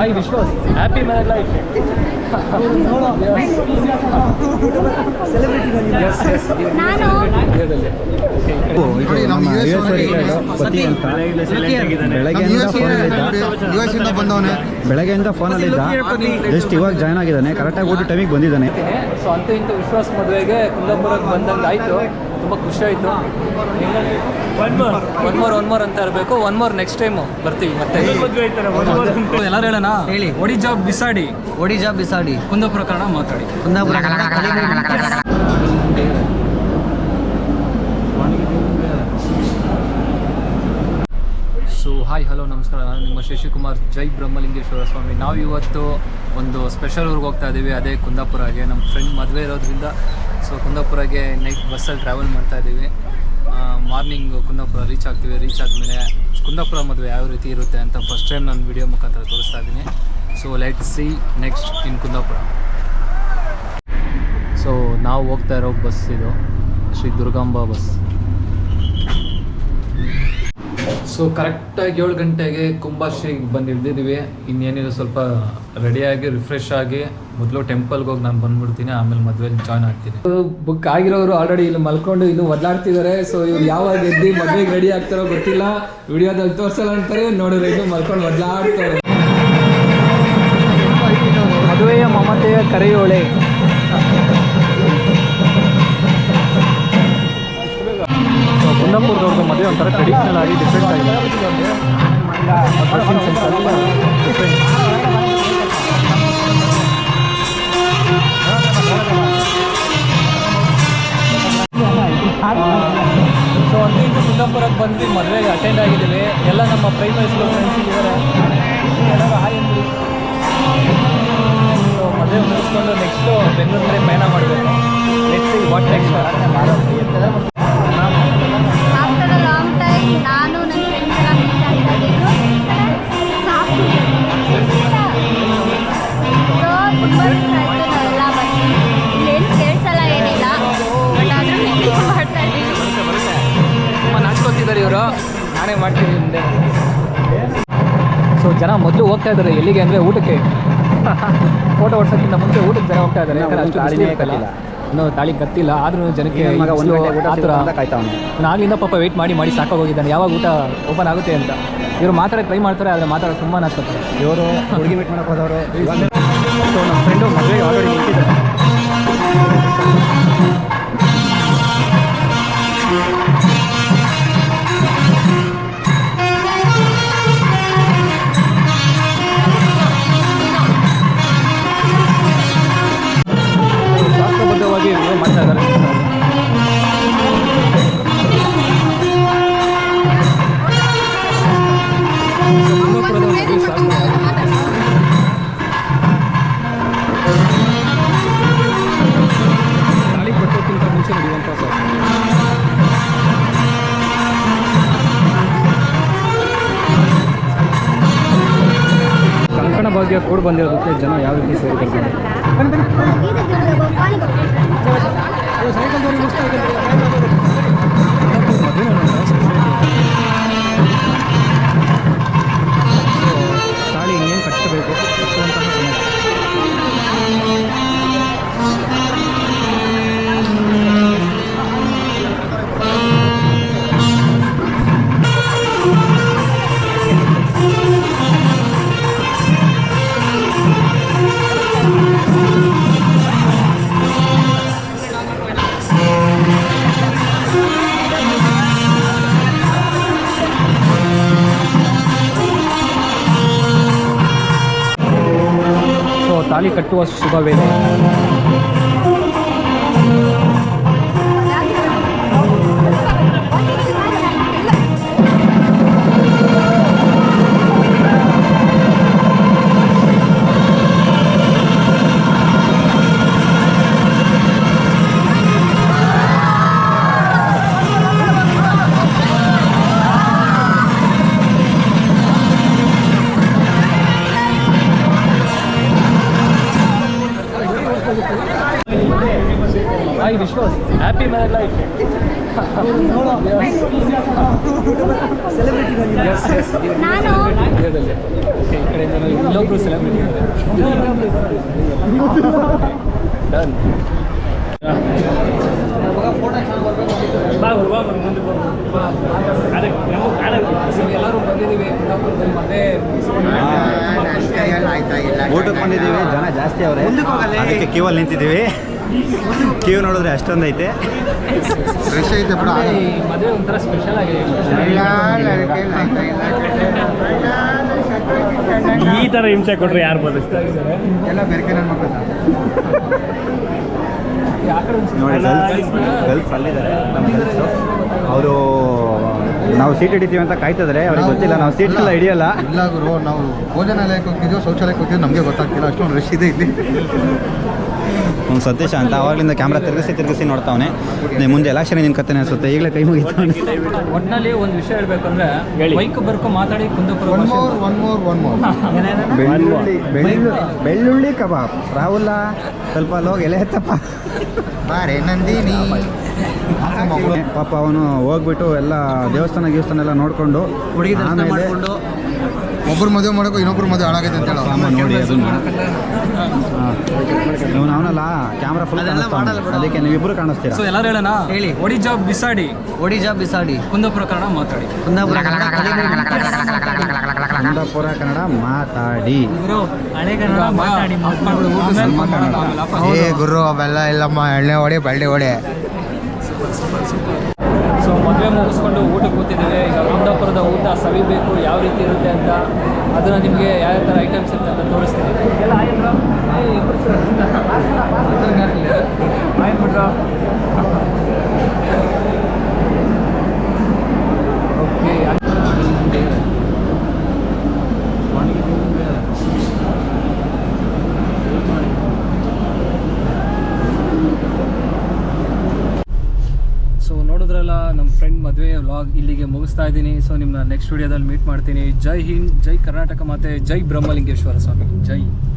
Hi Vishwas happy marriage life ಬೆಳಗ್ಗೆಯಿಂದ phone ಅಲ್ಲಿ ಎಸ್ ಇಂದ ಬಂದವನೇ ಜಸ್ಟ್ ಇವಾಗ ಜಾಯ್ನ್ ಆಗಿದ್ದಾನೆ ಕರೆಕ್ಟಾಗಿ ಆಗಿ ಟೈಮಿಗೆ ಬಂದಿದ್ದಾನೆ ಸೊ ಅಂತ ಇಂತ ವಿಶ್ವಾಸ್ ಮದುವೆಗೆ ಕುಂದಾಪುರಕ್ಕೆ ಬಂದಂಗೆ ಆಯಿತು ತುಂಬ ಖುಷಿ ಆಯಿತು ಒನ್ ಮೋರ್ ಒನ್ ಮೋರ್ ಅಂತ ಇರಬೇಕು ಒನ್ ಮೋರ್ ನೆಕ್ಸ್ಟ್ ಟೈಮು ಬರ್ತೀವಿ ಮತ್ತೆ. ಎಲ್ಲರೂ ಹೇಳೋಣ? ಹೇಳಿ. ಒಡಿ ಜಾಬ್ ಬಿಸಾಡಿ ಒಡಿ ಜಾಬ್ ಬಿಸಾಡಿ ಕುಂದಾಪುರ ಕನ್ನಡ ಮಾತಾಡಿ. ಕುಂದಾಪುರ ಕನ್ನಡ ಕಲಿಬೇಕು. ಸೊ ಹಾಯ್, ಹಲೋ, ನಮಸ್ಕಾರ. ನಾನು ನಿಮ್ಮ ಶಶಿಕುಮಾರ್ ಜೈ ಬ್ರಹ್ಮಲಿಂಗೇಶ್ವರ ಸ್ವಾಮಿ. ನಾವು ಇವತ್ತು ಒಂದು ಸ್ಪೆಷಲ್ ಊರಿಗೆ ಹೋಗ್ತಾ ಇದ್ದೀವಿ ಅದೇ ಕುಂದಾಪುರಗೆ. ನಮ್ಮ ಫ್ರೆಂಡ್ ಮದುವೆ ಇರೋದ್ರಿಂದ ಸೊ ಕುಂದಾಪುರಗೆ ನೈಟ್ ಬಸ್ಸಲ್ಲಿ ಟ್ರಾವೆಲ್ ಮಾಡ್ತಾ ಇದ್ದೀವಿ ಮಾರ್ನಿಂಗ್ ಕುಂದಾಪುರ ರೀಚ್ ಆಗ್ತೀವಿ. ರೀಚ್ ಆದಮೇಲೆ ಕುಂದಾಪುರ ಮದುವೆ ಯಾವ ರೀತಿ ಇರುತ್ತೆ ಅಂತ ಫಸ್ಟ್ ಟೈಮ್ ನಾನು ವಿಡಿಯೋ ಮುಖಾಂತರ ತೋರಿಸ್ತಾ ಇದ್ದೀನಿ so let see next in Kundapura. So ನಾವು ಹೋಗ್ತಾ ಇರೋ ಬಸ್ ಇದು ಶ್ರೀ ದುರ್ಗಾಂಬ ಬಸ್ ಸೊ ಕರೆಕ್ಟಾಗಿ ಏಳು ಗಂಟೆಗೆ ಕುಂಭಾಶ್ರೀಗೆ ಬಂದು ಇಳಿದಿದ್ದೀವಿ ಇನ್ನೇನಿದೆ ಸ್ವಲ್ಪ ರೆಡಿಯಾಗಿ ರಿಫ್ರೆಶ್ ಆಗಿ ಮೊದಲು ಟೆಂಪಲ್ಗೆ ಹೋಗಿ ನಾನು ಬಂದ್ಬಿಡ್ತೀನಿ ಆಮೇಲೆ ಮದುವೆಲಿ ಜಾಯ್ನ್ ಆಗ್ತೀನಿ. ಬುಕ್ ಆಗಿರೋರು ಆಲ್ರೆಡಿ ಇಲ್ಲಿ ಮಲ್ಕೊಂಡು ಇನ್ನು ಒದ್ದಾಡ್ತಿದ್ದಾರೆ ಸೊ ಇವ್ರು ಯಾವಾಗ ಎದ್ದು ಮದುವೆಗೆ ರೆಡಿ ಆಗ್ತಾರೋ ಗೊತ್ತಿಲ್ಲ. ವಿಡಿಯೋದಲ್ಲಿ ತೋರಿಸಲ್ಲ ಅಂತಾರೆ. ನೋಡಿದ್ರೆ ಇನ್ನು ಮಲ್ಕೊಂಡು ಒದ್ದಾಡ್ತಾರೆ. ಮದುವೆಯ ಮಮತೆಯ ಕರೆಯೋಳೆ. ಒಂಥರ ಟ್ರೆಡಿಷ್ನಲ್ ಆಗಿ ಡಿಫ್ರೆಂಟ್ ಆಗಿದೆ ಸೊ ಅಲ್ಲಿ ಇದು ಕುಂದಾಪುರಕ್ಕೆ ಬಂದು ಮದುವೆಗೆ ಅಟೆಂಡ್ ಆಗಿದ್ದೀವಿ. ಎಲ್ಲ ನಮ್ಮ ಪ್ರೈಮರಿ ಸ್ಕೂಲ್ ಫ್ರೆಂಡ್ಸ್ ಇದ್ದಾರೆ. ಮದುವೆ ಮುಗಿಸ್ಕೊಂಡು ನೆಕ್ಸ್ಟು ಬೆಂಗಳೂರಲ್ಲಿ ಪಯಣ ಮಾಡಬೇಕು. ನಾನೇ ಮಾಡ್ತೀನಿ ಮುಂದೆ. ಸೊ ಜನ ಮೊದಲು ಹೋಗ್ತಾ ಇದ್ದಾರೆ. ಎಲ್ಲಿಗೆ ಅಂದರೆ ಊಟಕ್ಕೆ. ಫೋಟೋ ಹೊಡ್ಸೋಕ್ಕಿಂತ ಮುಂಚೆ ಊಟಕ್ಕೆ ಜನ ಹೋಗ್ತಾ ಇದ್ದಾರೆ. ಯಾಕಂದ್ರೆ ಅಷ್ಟು ಇರುತ್ತಲ್ಲ. ಇನ್ನೂ ತಾಳಿ ಕತ್ತಿಲ್ಲ ಆದರೂ ಜನಕ್ಕೆ ಈಗ ಒಂದು ಆಗ್ಲಿಂದ ಪಾಪ ವೆಯ್ಟ್ ಮಾಡಿ ಮಾಡಿ ಸಾಕಾಗೋಗಿದ್ದಾನೆ. ಯಾವಾಗ ಊಟ ಓಪನ್ ಆಗುತ್ತೆ ಅಂತ. ಇವರು ಮಾತಾಡೋಕೆ ಟ್ರೈ ಮಾಡ್ತಾರೆ ಆದರೆ ಮಾತಾಡೋಕೆ ತುಂಬ ನಾಚ್ಕೊತಾರೆ ಇವರು ಹುಡುಗಿ ಮೀಟ್ ಮಾಡೋಕೆ ಹೋದವರು ಸೊ ನಮ್ಮ ಫ್ರೆಂಡು ಮದುವೆಗೆ ಭಾಗ್ಯ ಕೂಡ ಬಂದಿರೋದಕ್ಕೆ ಜನ ಯಾವ ರೀತಿ ಸೇರಿದ್ದಾರೆ ತಾಳಿ ತಾಳಿ ಕಟ್ಟುವ ಶುಭ ವಿಶ್ವಾಸ್ ಹ್ಯಾಪಿ ಮ್ಯಾರೇಜ್ ಲೈಫ್ ನಾನು ವಿಡಿಯೋದಲ್ಲಿ ಓಕೆ ಈ ಕಡೆಯಿಂದ ಇಲ್ಲೊಬ್ರು ಸೆಲೆಬ್ರಿಟಿ ಡನ್ ಎಲ್ಲರೂ ಬಂದಿದ್ದೀವಿ. ಕುಂದಾಪುರದಲ್ಲಿ ಮತ್ತೆ ಊಟಕ್ಕೆ ಬಂದಿದ್ದೀವಿ. ಜನ ಜಾಸ್ತಿ ಅವರೇ. ಅದಕ್ಕೆ ಕ್ಯೂ ಅಲ್ಲಿ ನಿಂತಿದ್ದೀವಿ. ಕ್ಯೂ ನೋಡಿದ್ರೆ ಅಷ್ಟೊಂದು ಐತೆ. ಫ್ರೆಶ್ ಐತೆ ಬಿಡ. ಈ ಮದುವೆ ಒಂಥರ ಸ್ಪೆಷಲ್ ಆಗಿದೆ. ಈ ಥರ ಹಿಂಸೆ ಕೊಟ್ರೆ ಯಾರು ಬದಲಿಸ್ತಾರೆ ಎಲ್ಲ ಬೇರೆ ನನ್ನ ಮಕ್ಕಳು ನೋಡಿ ಗಲ್ಫ್ ಗಲ್ಫ್ ಅಲ್ಲಿದ್ದಾರೆ ನಮ್ಮ ಗಲ್ಫು. ಅವರು ನಾವು ಸೀಟ್ ಹಿಡಿತೀವಿ ಅಂತ ಕಾಯ್ತಿದ್ರೆ ಅವ್ರಿಗೆ ಗೊತ್ತಿಲ್ಲ ನಾವು ಸೀಟ್ ಎಲ್ಲ ಹಿಡಿಯಲ್ಲ. ಇಲ್ಲ ಗುರು ನಾವು ಭೋಜನಾಲಯಕ್ಕೆ ಹೋಗ್ತಿದ್ದೀವಿ ಶೌಚಾಲಯಕ್ಕೆ ಹೋಗ್ತಿದ್ವಿ ನಮಗೆ ಗೊತ್ತಾಗ್ತಿಲ್ಲ ಅಷ್ಟೊಂದು ರಶ್ ಇದೆ ಇಲ್ಲಿ. ಒಂದು ಸತೀಶ ಅಂತ ಅವಾಗಲಿಂದ ಕ್ಯಾಮ್ರಾ ತಿರುಗಿಸಿ ತಿರುಗಿಸಿ ನೋಡ್ತಾವನೆ. ಮುಂದೆ ಎಲೆಕ್ಷನ್ ಕತೆ ಅನ್ಸುತ್ತೆ. ಈಗಲೇ ಕೈ ಮುಗಿತಾವನೆ. ಒಟ್ಟಿನಲ್ಲಿ ಒಂದು ವಿಷಯ ಹೇಳ್ಬೇಕಂದ್ರೆ ಹೇಳಿ. ಬೈಕ್ ಬರ್ಕೊ ಮಾತಾಡಿ ಕುಂದಪುರ ಬೆಳ್ಳುಳ್ಳಿ ಬೆಳ್ಳುಳ್ಳಿ ಬೆಳ್ಳುಳ್ಳಿ ಕಬಾಬ್. ರಾಹುಲ ಸ್ವಲ್ಪ ಲೋಗ್ ಎಲೆ ಎತ್ತಪ್ಪ. ಬಾರೆ ನಂದಿನಿ. ಪಾಪ ಅವನು ಹೋಗ್ಬಿಟ್ಟು ಎಲ್ಲ ದೇವಸ್ಥಾನ ದೇವಸ್ಥಾನ ಎಲ್ಲ ನೋಡ್ಕೊಂಡು ಹುಡುಗಿ ಆಮೇಲೆ ಒಬ್ಬರು ಮದುವೆ ಮಾಡೋಕೆ ಇನ್ನೊಬ್ರು ಮದುವೆ ಹಾಳಾಗೈತೆ ಅಂತ ಹೇಳೋ. ಅಮ್ಮ ನೋಡಿ ಅದನ್ನ ಇವನು ಅವನಲ್ಲ ಕ್ಯಾಮ್ರಾ ಫುಲ್ ಅದಕ್ಕೆ ನೀವಿಬ್ರು ಕಾಣಿಸ್ತೀರಾ? ಸೊ ಎಲ್ಲರೂ ಹೇಳೋಣ? ಹೇಳಿ. ಒಡಿ ಜಾಬ್ ಬಿಸಾಡಿ. ಒಡಿಜಾ ಬಿಸಾಡಿ. ಕುಂದಾಪುರ ಕನ್ನಡ ಮಾತಾಡಿ. ಕುಂದಾಪುರ ಕುಂದಾಪುರ ಕನ್ನಡ ಮಾತಾಡಿ. ಹಳೆ ಕನ್ನಡ ಮಾತಾಡಿ ಏ ಗುರು ಅವೆಲ್ಲ ಇಲ್ಲಮ್ಮ ಎಣ್ಣೆ ಹೊಡಿ ಬಳ್ಳಿ ಹೊಡೆ. ಸೊ ಮದುವೆ ಮುಗಿಸ್ಕೊಂಡು ಊಟಕ್ಕೆ ಕೂತಿದ್ದೇವೆ. ಈಗ ಕುಂದಾಪುರದ ಊಟ ಸವಿಬೇಕು ಯಾವ ರೀತಿ ಇರುತ್ತೆ ಅಂತ ಅದನ್ನು ನಿಮಗೆ ಯಾವ ಥರ ಐಟಮ್ಸ್ ಇರುತ್ತೆ ಅಂತ ತೋರಿಸ್ತೀನಿ. ನಮ್ಮ ಫ್ರೆಂಡ್ ಮದುವೆ ವ್ಲಾಗ್ ಇಲ್ಲಿಗೆ ಮುಗಿಸ್ತಾ ಇದ್ದೀನಿ. ಸೊ ನಿಮ್ಮನ್ನ ನೆಕ್ಸ್ಟ್ ವಿಡಿಯೋದಲ್ಲಿ ಮೀಟ್ ಮಾಡ್ತೀನಿ. ಜೈ ಹಿಂದ್, ಜೈ ಕರ್ನಾಟಕ ಮಾತೆ, ಜೈ ಬ್ರಹ್ಮಲಿಂಗೇಶ್ವರ ಸ್ವಾಮಿ. ಜೈ.